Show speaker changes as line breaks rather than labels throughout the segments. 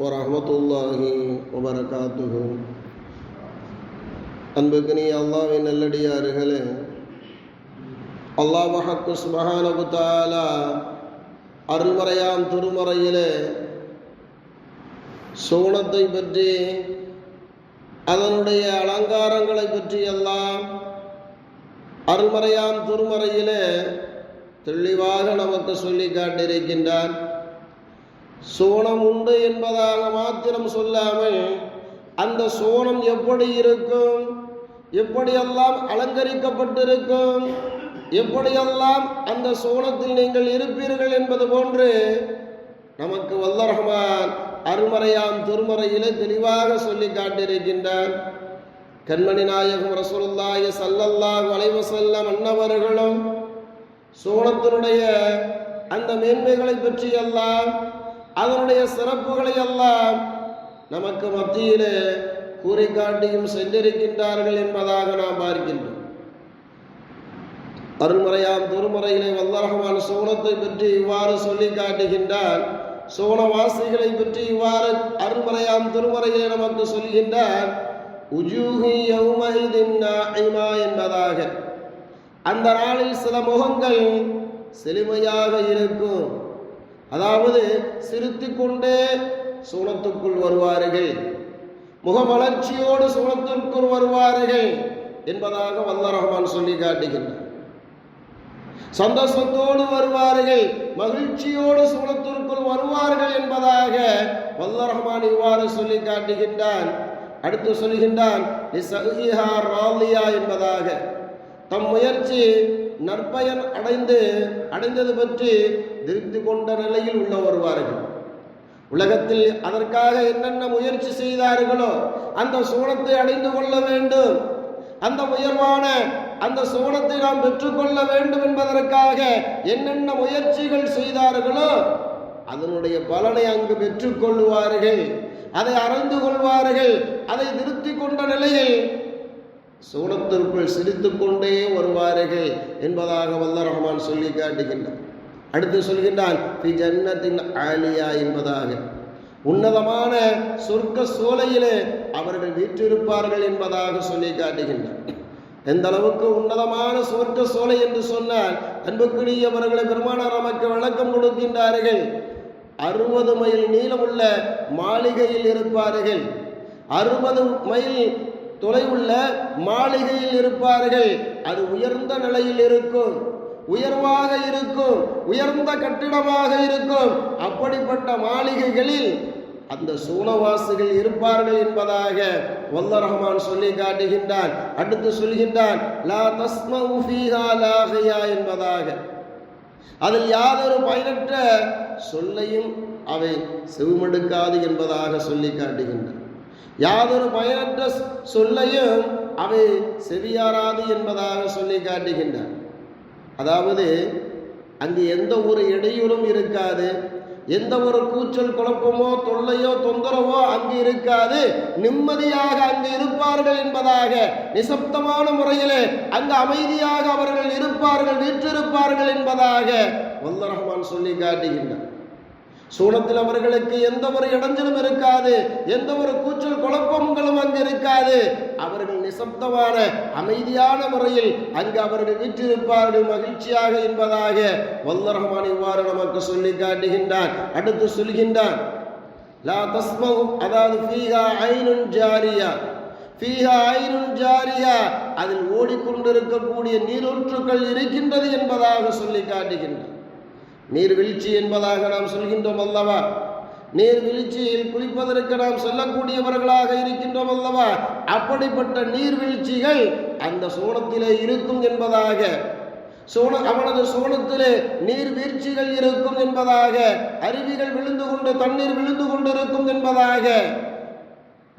வரமத்துல்லாஹி வபரகாத்துஹு அன்புக்கு நீ அல்லாவின் நல்லடியார்களே அல்லாஹ் மஹக்கு சுபஹானபுத்தாலா அருள்மறையாம் திருமறையிலே சோனத்தை பற்றி அதனுடைய அலங்காரங்களை பற்றி எல்லாம் அருள்மறையாம் திருமறையிலே தெளிவாக நமக்கு சொல்லி காட்டியிருக்கின்றான் சோனம் உண்டு என்பதாக மாத்திரம் சொல்லாமல் அந்த சோனம் எப்படி இருக்கும்? எப்படியெல்லாம் அலங்கரிக்கப்பட்டிருக்கும்? எப்படியெல்லாம் அந்த சோனத்தில் நீங்கள் இருப்பீர்கள் என்பது போன்று நமக்கு வல்லரஹமான் அருமறையாம் திருமறையிலே தெளிவாக சொல்லி காட்டியிருக்கின்றார். கண்மணி நாயகம் ரசூலுல்லாய சல்லல்லா வளைவு வஸல்லம் அன்னவர்களும் சோனத்தினுடைய அந்த மேன்மைகளை பற்றியெல்லாம் அதனுடைய சிறப்புகளை எல்லாம் நமக்கு மத்தியிலே கூறி காட்டியும் சென்றிருக்கின்றார்கள் என்பதாக நாம் பார்க்கின்றோம். அருள்முறையாம் திருமுறையிலே வல்லரகமான சோனத்தை பற்றி இவ்வாறு சொல்லி காட்டுகின்றார். சோனவாசிகளை பற்றி இவ்வாறு அருள்முறையாம் திருமுறையிலே நமக்கு சொல்கின்றார். என்பதாக. அந்த நாளில் சில முகங்கள் செழுமையாக இருக்கும். அதாவது சிரித்து கொண்டே சூனத்துக்குள் வருவார்கள். முகமலர்ச்சியோடு சூனத்திற்குள் வருவார்கள் என்பதாக வல்ல ரஹ்மான் சொல்லி காட்டுகின்றார். சந்தோஷத்தோடு வருவார்கள் மகிழ்ச்சியோடு சூழத்திற்குள் வருவார்கள் என்பதாக வல்ல ரஹ்மான் இவ்வாறு சொல்லி காட்டுகின்றான் அடுத்து சொல்கின்றான் என்பதாக. தம் முயற்சி நற்பயன் அடைந்து அடைந்தது பற்றி திருப்தி கொண்ட நிலையில் உள்ள வருவார்கள் உலகத்தில் அதற்காக என்னென்ன முயற்சி செய்தார்களோ அந்த சோனத்தை அடைந்து கொள்ள வேண்டும். அந்த உயர்வான அந்த சோனத்தை நாம் பெற்றுக்கொள்ள வேண்டும் என்பதற்காக என்னென்ன முயற்சிகள் செய்தார்களோ அதனுடைய பலனை அங்கு பெற்றுக்கொள்வார்கள். அதை அறிந்து கொள்வார்கள். அதை திருத்தி கொண்ட நிலையில் சூனத்திற்குள் சிரித்து கொண்டே வருவார்கள் என்பதாக வல்ல ரஹ்மான் சொல்லி காட்டுகின்றார். அடுத்து சொல்கின்றான் பி ஜன்னத்தின் ஆலியா என்பதாக. உன்னதமான சொர்க்க சோலையிலே அவர்கள் வீற்றிருப்பார்கள் என்பதாக சொல்லி காட்டுகின்றார். எந்த அளவுக்கு உன்னதமான சொர்க்க சோலை என்று சொன்னால் அன்புக்குரியவர்களை பெருமானார் நமக்கு விளக்கம் கொடுக்கின்றார்கள். அறுபது மைல் நீளமுள்ள மாளிகையில் இருப்பார்கள். அறுபது மைல் தொலைவுள்ள மாளிகையில் இருப்பார்கள். அது உயர்ந்த நிலையில் இருக்கும். உயர்வாக இருக்கும் உயர்ந்த கட்டிடமாக இருக்கும். அப்படிப்பட்ட மாளிகைகளில் அந்த சூனவாசிகள் இருப்பார்கள் என்பதாக வல்ல ரஹ்மான் சொல்லி காட்டுகின்றான் அடுத்து சொல்கின்றான் லா தஸ்மஉ என்பதாக. அதில் யாதொரு பயனற்ற சொல்லையும் அவை செவிமடுக்காது என்பதாக சொல்லி காட்டுகின்றான். யாதொரு பயனற்ற சொல்லையும் அவை செவியாராது என்பதாக சொல்லி காட்டுகின்றான். அதாவது அங்கு எந்த ஒரு இடையூறும் இருக்காது. எந்த ஒரு கூச்சல் குழப்பமோ தொல்லையோ தொந்தரவோ அங்கு இருக்காது. நிம்மதியாக அங்கு இருப்பார்கள் என்பதாக நிசப்தமான முறையிலே அங்கு அமைதியாக அவர்கள் இருப்பார்கள் வீற்றிருப்பார்கள் என்பதாக வல்ல ரஹ்மான் சொல்லி காட்டுகின்றார் சூனத்தில் அவர்களுக்கு எந்த ஒரு இடைஞ்சலும் இருக்காது எந்த ஒரு கூச்சல் குழப்பங்களும் அங்கு இருக்காது. அவர்கள் நிசப்தமான அமைதியான முறையில் அங்கு அவர்கள் வீற்றிருப்பார்கள். மகிழ்ச்சியாக என்பதாக வல்ல இவ்வாறு நமக்கு சொல்லி காட்டுகின்றான் அடுத்து சொல்கின்றான் லா தஸ்மவு அதாவது ஃபீஹா ஐனுன் ஜாரியா ஃபீஹா ஐனுன் ஜாரியா அதில் ஓடிக்கொண்டிருக்கக்கூடிய நீரூற்றுக்கள் இருக்கின்றது என்பதாக சொல்லி காட்டுகின்றான் நீர்வீழ்ச்சி என்பதாக நாம் சொல்கின்றோம் அல்லவா? நீர்வீழ்ச்சியில் குளிப்பதற்கு நாம் செல்லக்கூடியவர்களாக இருக்கின்றோம் அல்லவா? அப்படிப்பட்ட நீர்வீழ்ச்சிகள் அந்த சோனத்திலே இருக்கும் என்பதாக சோன அவனது சோனத்திலே நீர்வீழ்ச்சிகள் இருக்கும் என்பதாக அருவிகள் விழுந்து கொண்டு தண்ணீர் விழுந்து கொண்டிருக்கும் என்பதாக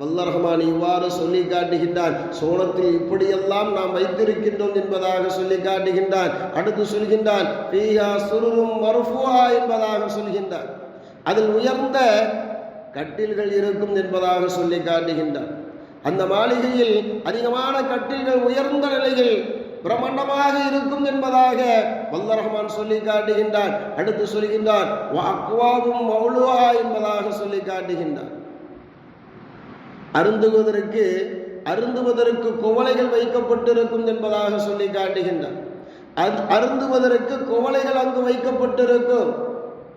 வல்ல ரஹ்மான் இவ்வாறு சொல்லி காட்டுகின்றான். சோனத்தில் இப்படியெல்லாம் நாம் வைத்திருக்கின்றோம் என்பதாக சொல்லி காட்டுகின்றான். அடுத்து சொல்கின்றான் பீஹா சுருரும் மருஃபுவா என்பதாக சொல்கின்றான். அதில் உயர்ந்த கட்டில்கள் இருக்கும் என்பதாக சொல்லி காட்டுகின்றான். அந்த மாளிகையில் அதிகமான கட்டில்கள் உயர்ந்த நிலையில் பிரம்மாண்டமாக இருக்கும் என்பதாக வல்ல ரஹ்மான் சொல்லி காட்டுகின்றான். அடுத்து சொல்கின்றான் அக்வாவும் மௌலுவா என்பதாக சொல்லி காட்டுகின்றான். காட்டுகின்றார் அருந்துவதற்கு அருந்துவதற்கு குவளைகள் வைக்கப்பட்டிருக்கும் என்பதாக சொல்லி காட்டுகின்றார். அது அருந்துவதற்கு குவளைகள் அங்கு வைக்கப்பட்டிருக்கும்.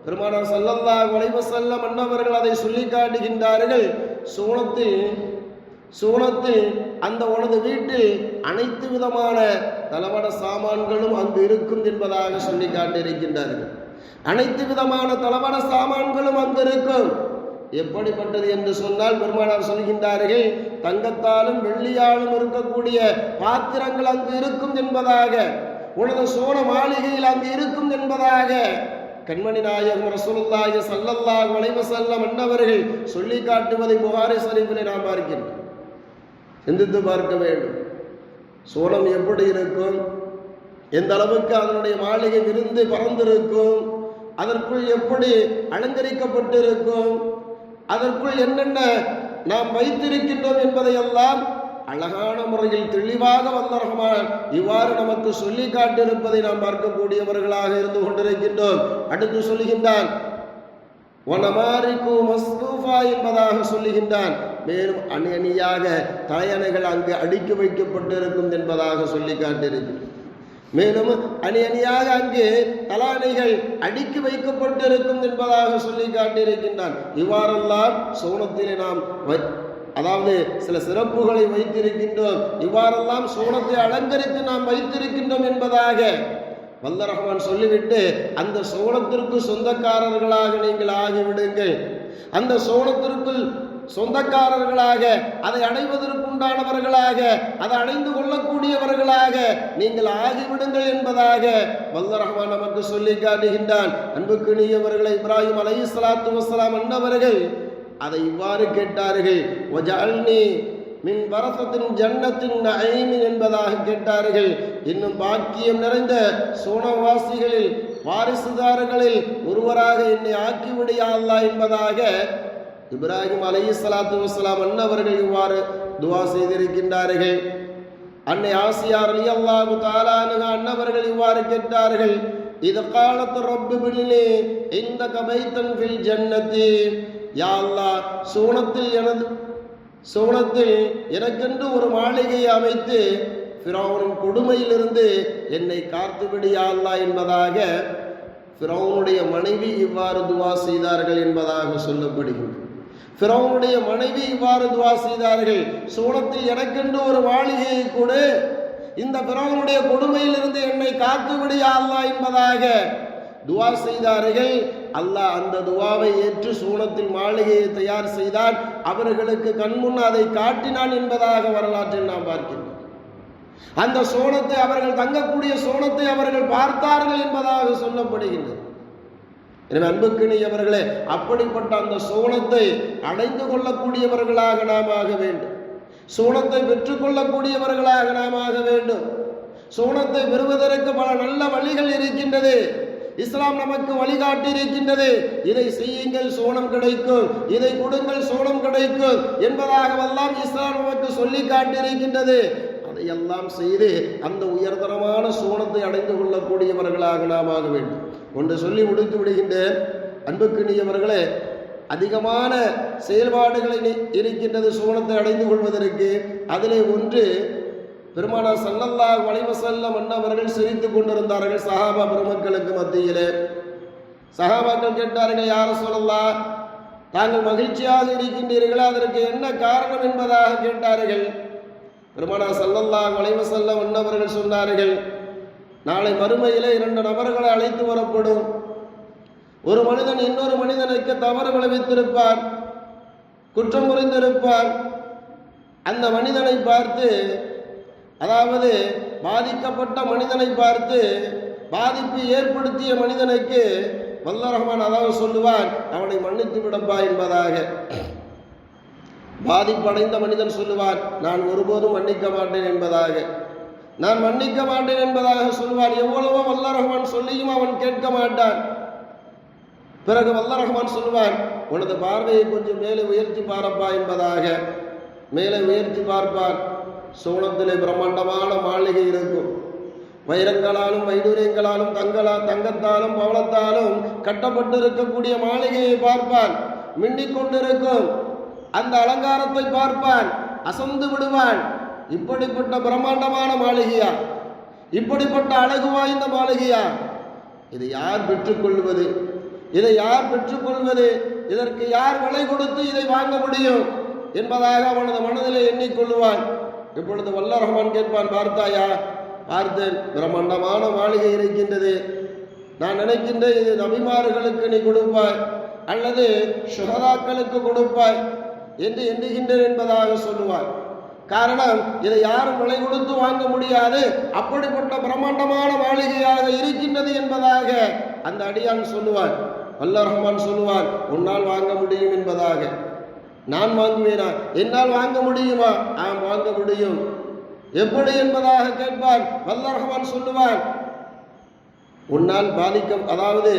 பெருமானார் சல்லல்லா வளைவ செல்ல மன்னவர்கள் அதை சொல்லி காட்டுகின்றார்கள். சூனத்தில் சூனத்தில் அந்த உனது வீட்டில் அனைத்து விதமான தளவட சாமான்களும் அங்கு இருக்கும் என்பதாக சொல்லி காட்டியிருக்கின்றார்கள். அனைத்து விதமான தளவட சாமான்களும் அங்கு இருக்கும். எப்படிப்பட்டது என்று சொன்னால் பெருமானார் சொல்கின்றார்கள் தங்கத்தாலும் வெள்ளியாலும் இருக்கக்கூடிய பாத்திரங்கள் அங்கு இருக்கும் என்பதாக உனது சோழ மாளிகையில் அங்கு இருக்கும் என்பதாக கண்மணி நாயகம் ரசூலுல்லாஹி ஸல்லல்லாஹு அலைஹி வஸல்லம் அன்னவர்கள் சொல்லி காட்டுவதை புகாரி ஷரீஃபிலே நாம் பார்க்கின்றோம். சிந்தித்து பார்க்க வேண்டும். சோளம் எப்படி இருக்கும்? எந்த அளவுக்கு அதனுடைய மாளிகை விருந்து பறந்திருக்கும் அதற்குள் எப்படி அலங்கரிக்கப்பட்டிருக்கும்? அதற்குள் என்னென்ன நாம் வைத்திருக்கின்றோம் என்பதையெல்லாம் அழகான முறையில் தெளிவாக வந்த ரஹ்மான் இவ்வாறு நமக்கு சொல்லி காட்டியிருப்பதை நாம் பார்க்கக்கூடியவர்களாக இருந்து கொண்டிருக்கின்றோம். அடுத்து சொல்லுகின்றான் மஸ்தூஃபா என்பதாக சொல்லுகின்றான். மேலும் அணி அணியாக தலையணைகள் அங்கு அடுக்கி வைக்கப்பட்டிருக்கும் என்பதாக சொல்லி காட்டியிருக்கிறது மேலும் அணி அணியாக அங்கு தலானைகள் அடுக்கி வைக்கப்பட்டிருக்கும் என்பதாக சொல்லி காட்டியிருக்கின்றான். இவ்வாறெல்லாம் சோனத்திலே நாம் வை- அதாவது சில சிறப்புகளை வைத்திருக்கின்றோம். இவ்வாறெல்லாம் சோனத்தை அலங்கரித்து நாம் வைத்திருக்கின்றோம் என்பதாக வல்ல ரஹ்மான் சொல்லிவிட்டு அந்த சோனத்திற்கு சொந்தக்காரர்களாக நீங்கள் ஆகிவிடுங்கள். அந்த சோனத்திற்குள் சொந்தக்காரர்களாக அதை அடைவதற்குண்டானவர்களாக அதை அடைந்து கொள்ளக்கூடியவர்களாக நீங்கள் ஆகிவிடுங்கள் என்பதாக வல்ல ரஹ்மான் நமக்கு சொல்லி காட்டுகின்றான். அன்புக்குரியவர்களை இப்ராஹிம் அலை சலாத்து வசலாம் அன்னவர்கள் அதை இவ்வாறு கேட்டார்கள். "வஜஅல்னி மின் வரசத்தின் ஜன்னத்தின் நஐமின் என்பதாக கேட்டார்கள். இன்னும் பாக்கியம் நிறைந்த சோனவாசிகளில் வாரிசுதாரர்களில் ஒருவராக என்னை ஆக்கிவிடையாதா என்பதாக இப்ராஹிம் அலைஹி சலாத்து வசலாம் அண்ணவர்கள் இவ்வாறு துவா செய்திருக்கின்றார்கள். அன்னை ஆசியார் அலி அல்லாஹு தாலானுக அன்னவர்கள் இவ்வாறு கேட்டார்கள். இது காலத்து ரப்பு பிள்ளே இந்த கபைத்தன் பில் ஜன்னத்தி. யாழ்லா சூனத்தில் எனது சோனத்தில் எனக்கென்று ஒரு மாளிகையை அமைத்து ஃபிரௌனின் கொடுமையிலிருந்து என்னை காத்துவிடு யா என்பதாக ஃபிரௌனுடைய மனைவி இவ்வாறு துவா செய்தார்கள் என்பதாக சொல்லப்படுகின்றது. பிறவனுடைய மனைவி இவ்வாறு துவா செய்தார்கள் சோனத்தில் எனக்கென்று ஒரு மாளிகையை கொடு. இந்த பிறவனுடைய கொடுமையிலிருந்து என்னை காத்து யா என்பதாக துவா செய்தார்கள். அல்லாஹ் அந்த துவாவை ஏற்று சூனத்தில் மாளிகையை தயார் செய்தான் அவர்களுக்கு கண்முன் அதை காட்டினான் என்பதாக வரலாற்றில் நாம் பார்க்கின்றோம். அந்த சோனத்தை அவர்கள் தங்கக்கூடிய சோனத்தை அவர்கள் பார்த்தார்கள் என்பதாக சொல்லப்படுகின்றது. எனவே அன்புக்கினியவர்களே அப்படிப்பட்ட அந்த சோனத்தை அடைந்து கொள்ளக்கூடியவர்களாக நாம் ஆக வேண்டும். சோனத்தை பெற்றுக்கொள்ளக்கூடியவர்களாக நாம் ஆக வேண்டும். சோனத்தை பெறுவதற்கு பல நல்ல வழிகள் இருக்கின்றது. இஸ்லாம் நமக்கு வழிகாட்டி இருக்கின்றது இதை செய்யுங்கள் சோனம் கிடைக்கும். இதை கொடுங்கள் சோனம் கிடைக்கும் என்பதாகவெல்லாம் இஸ்லாம் நமக்கு சொல்லி காட்டியிருக்கின்றது. அதையெல்லாம் செய்து அந்த உயர்தரமான சோனத்தை அடைந்து கொள்ளக்கூடியவர்களாக நாம் ஆக வேண்டும். ஒன்று சொல்லி முடித்து விடுகின்றேன். அன்புக்குரியவர்களே அதிகமான செயல்பாடுகளை இருக்கின்றது சோனத்தை அடைந்து கொள்வதற்கு. அதிலே ஒன்று பெருமானார் சல்லல்லா அலைஹி வஸல்லம் சிரித்து கொண்டிருந்தார்கள் சஹாபா பெருமக்களுக்கு மத்தியிலே. சஹாபாக்கள் கேட்டார்கள் யார சொல்லலாம் தாங்கள் மகிழ்ச்சியாக இருக்கின்றீர்களா? அதற்கு என்ன காரணம் என்பதாக கேட்டார்கள். பெருமானா சல்லல்லா அலைஹி வஸல்லம் சொன்னார்கள் நாளை மறுமையிலே இரண்டு நபர்களை அழைத்து வரப்படும். ஒரு மனிதன் இன்னொரு மனிதனுக்கு தவறு விளைவித்திருப்பார் குற்றம் புரிந்திருப்பான். அந்த மனிதனை பார்த்து அதாவது பாதிக்கப்பட்ட மனிதனை பார்த்து பாதிப்பு ஏற்படுத்திய மனிதனுக்கு வல்ல ரஹ்மான் அதாவது சொல்லுவான் அவனை மன்னித்து விடப்பா என்பதாக. பாதிப்படைந்த மனிதன் சொல்லுவான் நான் ஒருபோதும் மன்னிக்க மாட்டேன் என்பதாக. நான் மன்னிக்க மாட்டேன் என்பதாக சொல்லுவான் எவ்வளவோ வல்ல ரஹ்மான் சொல்லியும் அவன் கேட்க மாட்டான். பிறகு வல்ல ரஹ்மான் சொல்லுவான் உனது பார்வையை கொஞ்சம் மேலே உயர்த்தி பாரப்பா என்பதாக. மேலே உயர்த்தி பார்ப்பான். சோனத்திலே பிரம்மாண்டமான மாளிகை இருக்கும். வைரங்களாலும் வைடூரியங்களாலும் தங்களா தங்கத்தாலும் பவளத்தாலும் கட்டப்பட்டு இருக்கக்கூடிய மாளிகையை பார்ப்பான். மின்னிக் கொண்டிருக்கும் அந்த அலங்காரத்தை பார்ப்பான். அசந்து விடுவான். இப்படிப்பட்ட பிரம்மாண்டமான மாளிகையா? இப்படிப்பட்ட அழகு வாய்ந்த மாளிகையா? இதை யார் பெற்றுக்கொள்வது இதை யார் பெற்றுக்கொள்வது இதற்கு யார் விலை கொடுத்து இதை வாங்க முடியும்? என்பதாக அவனது மனதிலே எண்ணிக்கொள்ளுவான். இப்பொழுது வல்ல ரஹ்மான் கேட்பான் பார்த்தாயா? பார்த்தேன். பிரம்மாண்டமான மாளிகை இருக்கின்றது. நான் நினைக்கின்றேன் இது நபிமார்களுக்கு நீ கொடுப்பாய் அல்லது சுகதாக்களுக்கு கொடுப்பாய் என்று எண்ணுகின்றேன் என்பதாக சொல்லுவார் காரணம் இதை யாரும் விலை கொடுத்து வாங்க முடியாது. அப்படிப்பட்ட பிரம்மாண்டமான மாளிகையாக இருக்கின்றது என்பதாக அந்த அடியான் சொல்லுவான் வல்ல ரஹ்மான் சொல்லுவான் உன்னால் வாங்க முடியும் என்பதாக. நான் வாங்குவேனா? என்னால் வாங்க முடியுமா? ஆம் வாங்க முடியும். எப்படி என்பதாக கேட்பான்? வல்ல ரஹ்மான் சொல்லுவான் உன்னால் பாதிக்க அதாவது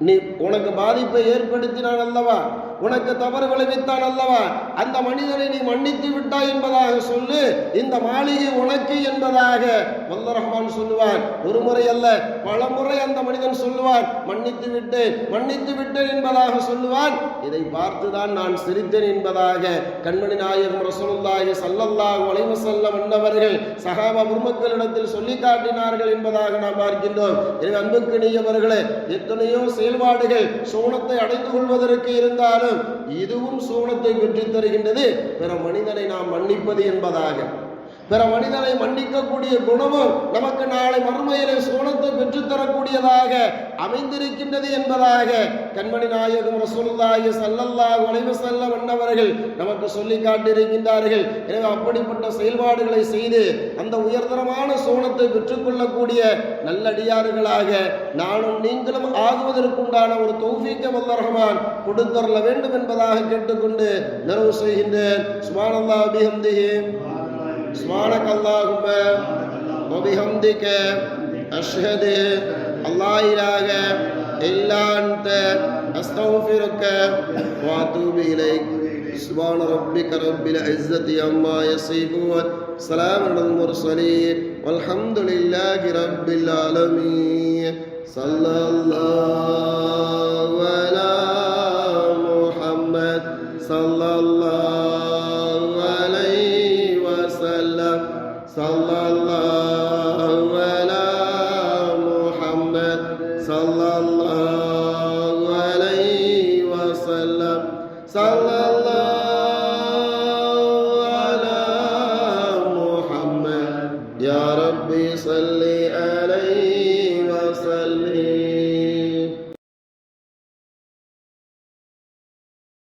நீ உனக்கு பாதிப்பை ஏற்படுத்தினான் அல்லவா? உனக்கு தவறு விளைவித்தான் அல்லவா? அந்த மனிதனை நீ மன்னித்து விட்டாய் என்பதாக சொல்லு. இந்த மாளிகை உனக்கு என்பதாக. வல்ல ரஹ்மான் சொல்லுவான் ஒரு முறை அல்ல பல முறை அந்த மனிதன் சொல்லுவான் மன்னித்து விட்டேன் மன்னித்து விட்டேன் என்பதாக சொல்லுவான் இதை பார்த்துதான் நான் சிரித்தேன் என்பதாக. கண்மணி நாயகம் ரசூலுல்லாஹி ஸல்லல்லாஹு அலைஹி வஸல்லம் வந்தவர்கள் சஹாபா பெருமக்களிடத்தில் சொல்லி காட்டினார்கள் என்பதாக நாம் பார்க்கின்றோம். எனவே அன்புக்கினியவர்களே எத்தனையோ செயல்பாடுகள் சூனத்தை அடைந்து கொள்வதற்கு இருந்தாலும் இதுவும் சூனத்தை பெற்றுத் தருகின்றது பிற மனிதனை நாம் மன்னிப்பது என்பதாக. பிற மனிதனை மன்னிக்கக்கூடிய குணமும் நமக்கு நாளை மறுமையிலே சோனத்தை பெற்றுத்தரக்கூடியதாக அமைந்திருக்கின்றது என்பதாக கண்மணி நாயகம் ரசூலுல்லாஹி சல்லல்லாஹு அலைஹி வஸல்லம் அன்னவர்கள் நமக்கு சொல்லி காட்டியிருக்கின்றார்கள். எனவே அப்படிப்பட்ட செயல்பாடுகளை செய்து அந்த உயர்தரமான சோனத்தை பெற்றுக்கொள்ளக்கூடிய நல்லடியார்களாக நானும் நீங்களும் ஆகுவதற்குண்டான ஒரு தௌஃபீக்க வல்ல ரஹ்மான் கொடுத்தரல வேண்டும் என்பதாக கேட்டுக்கொண்டு நிறைவு செய்கின்றேன். சுமானல்லா பிஹம்திஹி. سبحانك اللهم وبحمدك أشهد أن لا إله إلا أنت أستغفرك وأتوب إليك سبحان ربك رب العزة عما يصفون سلام على المرسلين والحمد لله رب العالمين صلى الله على la la